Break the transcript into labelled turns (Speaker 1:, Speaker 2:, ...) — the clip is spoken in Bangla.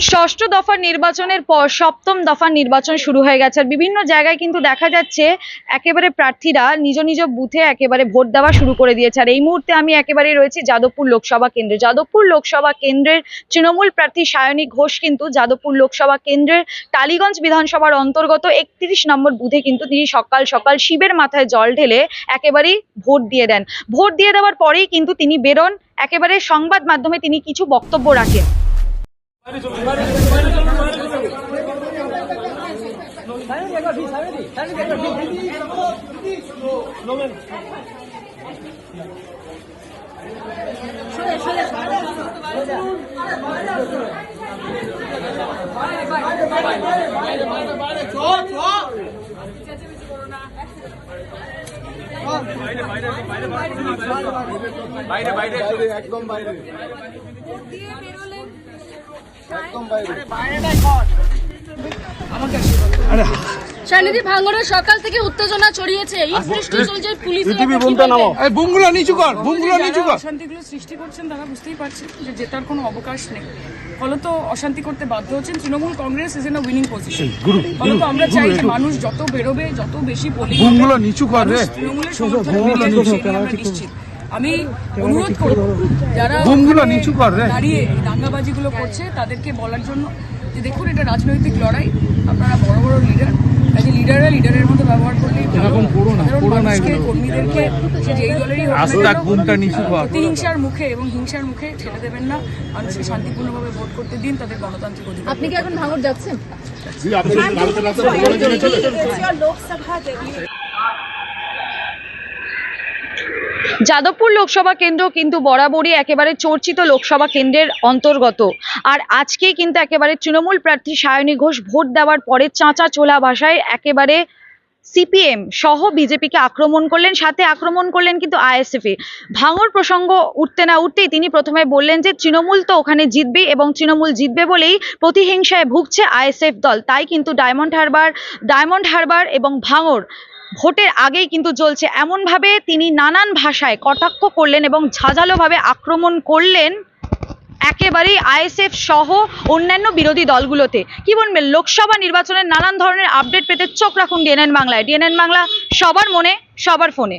Speaker 1: ষষ্ঠ দফার নির্বাচনের পর সপ্তম দফার নির্বাচন শুরু হয়ে গেছে। আর বিভিন্ন জায়গায় কিন্তু দেখা যাচ্ছে একেবারে প্রার্থীরা নিজ নিজ বুথে একেবারে ভোট দেওয়া শুরু করে দিয়েছে। আর এই মুহূর্তে আমি একেবারে রয়েছি যাদবপুর লোকসভা কেন্দ্রে। যাদবপুর লোকসভা কেন্দ্রের তৃণমূল প্রার্থী সায়নী ঘোষ কিন্তু যাদবপুর লোকসভা কেন্দ্রের টালিগঞ্জ বিধানসভার অন্তর্গত একত্রিশ নম্বর বুথে কিন্তু তিনি সকাল সকাল শিবের মাথায় জল ঢেলে একেবারেই ভোট দিয়ে দেন। ভোট দিয়ে দেওয়ার পরেই কিন্তু তিনি বেরোন। একেবারে সংবাদ মাধ্যমে তিনি কিছু বক্তব্য রাখেন।
Speaker 2: বাইরে বাইরে একদম বাইরে একদম বাইরে
Speaker 3: সান্নিধি ভাঙড়ের সকাল থেকে উত্তেজনা ছড়িয়েছে। এই সৃষ্টি চলছে পুলিশের
Speaker 2: পৃথিবী
Speaker 3: একটা
Speaker 2: বোমটা
Speaker 4: এই বুমগুলো নিচু কর বুমগুলো নিচু কর।
Speaker 5: অশান্তিগুলো সৃষ্টি করছেন তারা বুঝতেই পারছেন যে জেতার কোনো অবকাশ নেই। ফলত অশান্তি করতে বাধ্য হচ্ছেন Trinamool Congress is in winning position ফলত আমরা চাই যে মানুষ যত বেরোবে যত বেশি পোলিং
Speaker 4: বুমগুলো নিচু কর রে।
Speaker 5: তৃণমূলের সমর্থন নিশ্চিত। আমি অনুরোধ করব যারা
Speaker 4: বুমগুলো নিচু কর
Speaker 5: দাঁড়িয়ে এই দাঙ্গাবাজিগুলো করছে তাদেরকে বলার জন্য যে দেখুন এটা রাজনৈতিক লড়াই আপনারা বড় বড় লিডার কাজে লিডাররা লিডারের মতো ব্যবহার করলেই ভালো।
Speaker 4: এরকম করো না, করো না
Speaker 5: মানুষকে, কর্মীদেরকে সে যেই দলেরই হোক না
Speaker 4: আস্তাক নিচু কর।
Speaker 5: প্রতিহিংসার মুখে এবং হিংসার মুখে ছেড়ে দেবেন না। মানুষকে শান্তিপূর্ণভাবে ভোট করতে দিন তাদের গণতান্ত্রিক অধিকার।
Speaker 3: আপনি কি এখন ভাঙড় যাচ্ছেন।
Speaker 1: যাদবপুর লোকসভা কেন্দ্র কিন্তু বরাবরই একেবারে চর্চিত লোকসভা কেন্দ্রের অন্তর্গত। আর আজকেই কিন্তু একেবারে তৃণমূল প্রার্থী সায়নী ঘোষ ভোট দেওয়ার পরে চাঁচা চোলা ভাষায় একেবারে সিপিএম সহ বিজেপিকে আক্রমণ করলেন, সাথে আক্রমণ করলেন কিন্তু আইএসএফ ভাঙর প্রসঙ্গ উঠতে না উঠতেই তিনি প্রথমে বললেন যে, তৃণমূল তো ওখানে জিতবে এবং তৃণমূল জিতবে বলেই প্রতিহিংসায় ভুগছে আইএসএফ দল। তাই কিন্তু ডায়মন্ড হারবার ডায়মন্ড হারবার এবং ভাঙর ভোটের আগেই কিন্তু চলছে এমনভাবে তিনি নানান ভাষায় কটাক্ষ করলেন এবং ঝাঁঝালোভাবে আক্রমণ করলেন একেবারেই আইএসএফ সহ অন্যান্য বিরোধী দলগুলোতে। কি বলবেন, লোকসভা নির্বাচনের নানান ধরনের আপডেট পেতে চোখ রাখুন ডিএনএন বাংলায়। ডিএনএন বাংলা, সবার মনে, সবার ফোনে।